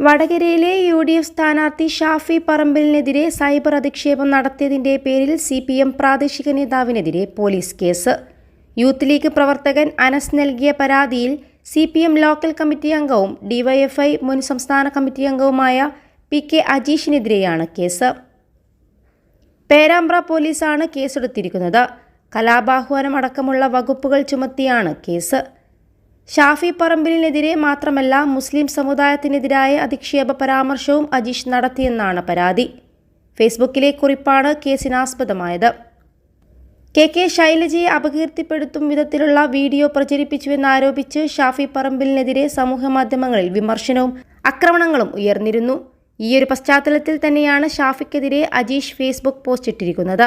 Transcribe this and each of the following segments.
വടകരയിലെ U D F സ്ഥാനാർത്ഥി Shafi പറമ്പിലിനെതിരെ cyber അധിക്ഷേപം നടത്തിയതിന്റെ പേരിൽ സി പി എം പ്രാദേശിക നേതാവിനെതിരെ പോലീസ് കേസ്. യൂത്ത് ലീഗ് പ്രവർത്തകൻ അനസ് നൽകിയ പരാതിയിൽ C P M local committee അംഗവും ഡിവൈഎഫ്ഐ മുൻ സംസ്ഥാന കമ്മിറ്റി അംഗവുമായ പി കെ അജീഷിനെതിരെയാണ് കേസ്. പേരാമ്പ്ര പോലീസാണ് കേസെടുത്തിരിക്കുന്നത്. കലാപാഹ്വാനം അടക്കമുള്ള വകുപ്പുകൾ ചുമത്തിയാണ് കേസ്. ഷാഫി പറമ്പിലിനെതിരെ മാത്രമല്ല മുസ്ലിം സമുദായത്തിനെതിരായ അധിക്ഷേപ പരാമർശവും അജീഷ് നടത്തിയെന്നാണ് പരാതി. ഫേസ്ബുക്കിലെ കുറിപ്പാണ് കേസിനാസ്പദമായത്. കെ കെ ശൈലജയെ അപകീർത്തിപ്പെടുത്തും വിധത്തിലുള്ള വീഡിയോ പ്രചരിപ്പിച്ചുവെന്നാരോപിച്ച് ഷാഫി പറമ്പിലിനെതിരെ സമൂഹമാധ്യമങ്ങളിൽ വിമർശനവും ആക്രമണങ്ങളും ഉയർന്നിരുന്നു. ഈയൊരു പശ്ചാത്തലത്തിൽ തന്നെയാണ് ഷാഫിക്കെതിരെ അജീഷ് ഫേസ്ബുക്ക് പോസ്റ്റ് ഇട്ടിരിക്കുന്നത്.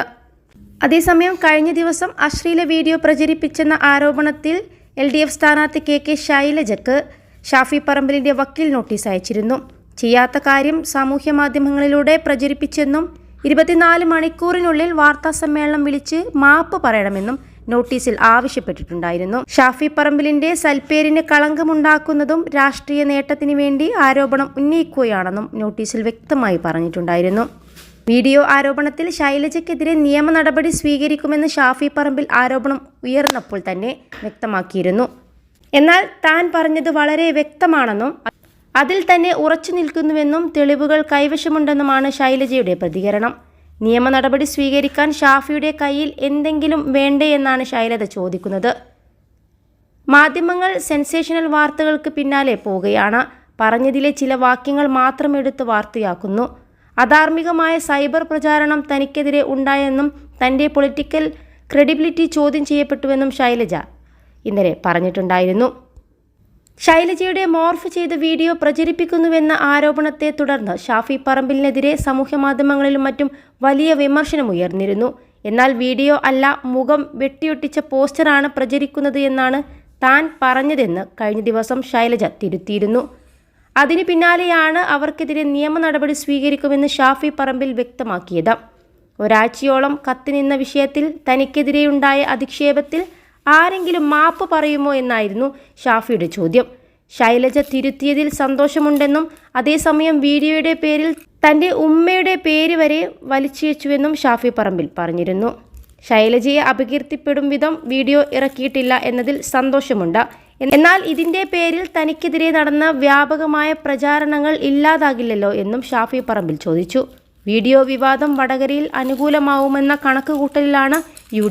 അതേസമയം കഴിഞ്ഞ ദിവസം അശ്ലീല വീഡിയോ പ്രചരിപ്പിച്ചെന്ന ആരോപണത്തിൽ എൽ ഡി എഫ് സ്ഥാനാർത്ഥി കെ കെ ശൈലജക്ക് ഷാഫി പറമ്പിലിന്റെ വക്കീൽ നോട്ടീസ് അയച്ചിരുന്നു. ചെയ്യാത്ത കാര്യം സാമൂഹ്യ മാധ്യമങ്ങളിലൂടെ പ്രചരിപ്പിച്ചെന്നും ഇരുപത്തിനാല് മണിക്കൂറിനുള്ളിൽ വാർത്താ സമ്മേളനം വിളിച്ച് മാപ്പ് പറയണമെന്നും നോട്ടീസിൽ ആവശ്യപ്പെട്ടിട്ടുണ്ടായിരുന്നു. ഷാഫി പറമ്പിലിന്റെ സൽപ്പേരിന് കളങ്കമുണ്ടാക്കുന്നതും രാഷ്ട്രീയ നേട്ടത്തിന് വേണ്ടി ആരോപണം ഉന്നയിക്കുകയാണെന്നും നോട്ടീസിൽ വ്യക്തമായി പറഞ്ഞിട്ടുണ്ടായിരുന്നു. വീഡിയോ ആരോപണത്തിൽ ശൈലജയ്ക്കെതിരെ നിയമ നടപടി സ്വീകരിക്കുമെന്ന് ഷാഫി പറമ്പിൽ ആരോപണം ഉയർന്നപ്പോൾ തന്നെ വ്യക്തമാക്കിയിരുന്നു. എന്നാൽ താൻ പറഞ്ഞത് വളരെ വ്യക്തമാണെന്നും അതിൽ തന്നെ ഉറച്ചു നിൽക്കുന്നുവെന്നും തെളിവുകൾ കൈവശമുണ്ടെന്നുമാണ് ശൈലജയുടെ പ്രതികരണം. നിയമ നടപടി സ്വീകരിക്കാൻ ഷാഫിയുടെ കയ്യിൽ എന്തെങ്കിലും വേണ്ടേ എന്നാണ് ശൈലജ ചോദിക്കുന്നത്. മാധ്യമങ്ങൾ സെൻസേഷണൽ വാർത്തകൾക്ക് പിന്നാലെ പോവുകയാണ്. പറഞ്ഞതിലെ ചില വാക്യങ്ങൾ മാത്രം എടുത്ത് വാർത്തയാക്കുന്നു. അധാർമികമായ സൈബർ പ്രചാരണം തനിക്കെതിരെ ഉണ്ടായെന്നും തന്റെ പൊളിറ്റിക്കൽ ക്രെഡിബിലിറ്റി ചോദ്യം ചെയ്യപ്പെട്ടുവെന്നും ശൈലജ ഇന്നലെ പറഞ്ഞിട്ടുണ്ടായിരുന്നു. ശൈലജയുടെ മോർഫ് ചെയ്ത വീഡിയോ പ്രചരിപ്പിക്കുന്നുവെന്ന ആരോപണത്തെ തുടർന്ന് ഷാഫി പറമ്പിലിനെതിരെ സമൂഹമാധ്യമങ്ങളിലും മറ്റും വലിയ വിമർശനമുയർന്നിരുന്നു എന്നാൽ വീഡിയോ അല്ല മുഖം വെട്ടിയൊട്ടിച്ച പോസ്റ്ററാണ് പ്രചരിക്കുന്നത് എന്നാണ് താൻ പറഞ്ഞതെന്ന് കഴിഞ്ഞ ദിവസം ശൈലജ തിരുത്തിയിരുന്നു. അതിനു പിന്നാലെയാണ് അവർക്കെതിരെ നിയമ നടപടി സ്വീകരിക്കുമെന്ന് ഷാഫി പറമ്പിൽ വ്യക്തമാക്കിയത്. ഒരാഴ്ചയോളം കത്തിനിന്ന വിഷയത്തിൽ തനിക്കെതിരെയുണ്ടായ അധിക്ഷേപത്തിൽ ആരെങ്കിലും മാപ്പ് പറയുമോ എന്നായിരുന്നു ഷാഫിയുടെ ചോദ്യം. ശൈലജ തിരുത്തിയതിൽ സന്തോഷമുണ്ടെന്നും അതേസമയം വീഡിയോയുടെ പേരിൽ തന്റെ ഉമ്മയുടെ പേര് വരെ വലിച്ചുവെച്ചുവെന്നും ഷാഫി പറമ്പിൽ പറഞ്ഞിരുന്നു. ശൈലജയെ അപകീർത്തിപ്പെടും വിധം വീഡിയോ ഇറക്കിയിട്ടില്ല എന്നതിൽ സന്തോഷമുണ്ട്. എന്നാൽ ഇതിന്റെ പേരിൽ തനിക്കെതിരെ നടന്ന വ്യാപകമായ പ്രചാരണങ്ങൾ ഇല്ലാതാകില്ലല്ലോ എന്നും ഷാഫി പറമ്പിൽ ചോദിച്ചു. വീഡിയോ വിവാദം വടകരയിൽ അനുകൂലമാവുമെന്ന കണക്കുകൂട്ടലിലാണ് യു